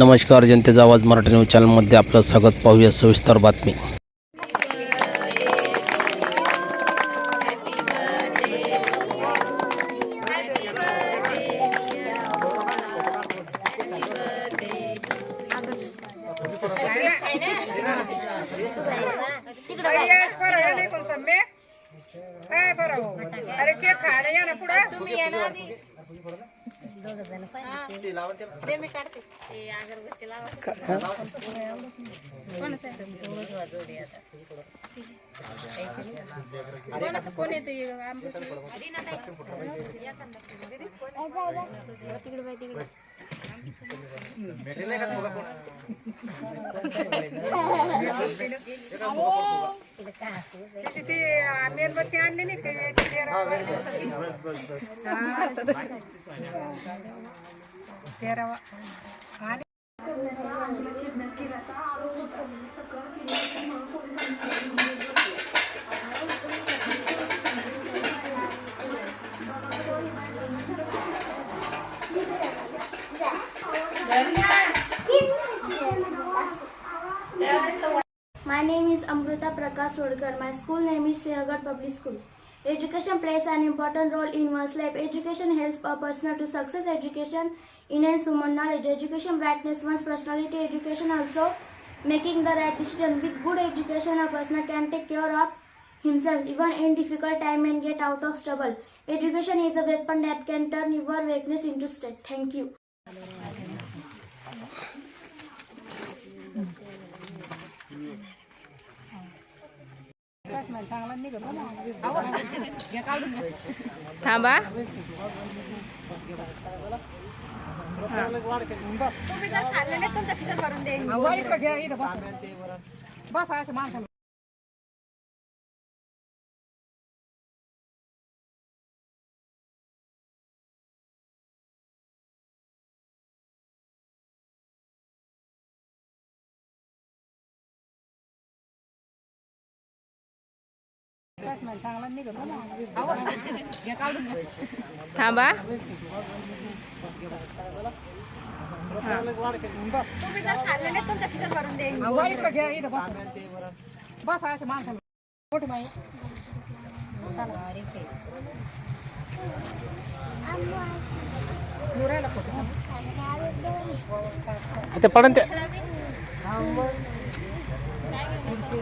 नमस्कार जनतेचा आवाज़ मराठी न्यूज़ चॅनलमध्ये आपलं स्वागत. पाहूया सविस्तर बातमी. ते मी काढते. ते अगरबत्ती लावा. कोणाचं आहे? कोणाचं कोण येते? तिकडे बाई तिकडे त्याची ती अं, मेणबत्ती आणली नाही ते My name is Amruta Prakash Sodkar. My school name is Siagat Public School. Education plays an important role in one's life. Education helps a person to success. Education enhances human knowledge. Education brightens one's personality. Education also making the right decision. With good education, a person can take care of himself even in difficult time and get out of trouble. Education is a weapon that can turn your weakness into strength. Thank you. थांबा. अहो, इकडं घ्या, इकडं बसा. बसा अशा माणसाला. चांगला निघत थांबा. इकडं बसा. बसा अशा माणसाला. मोठी बाई. नूरायला फोटो ते पडन ते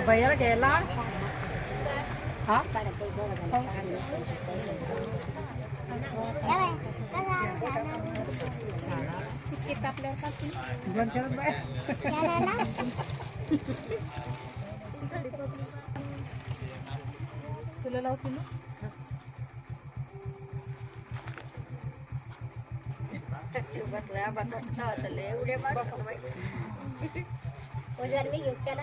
भैयाला घ्यायला हा? तुला लावते ना जीव बसला बसला चालले एवढे उजार मी घेऊ त्याला.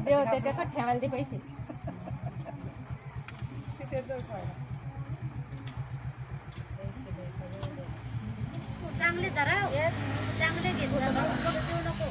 देव त्याच्याकडे ठेवायला ते पैसे तिथे जाऊ ठेवायला. चांगले धरा चांगले घे देऊ नको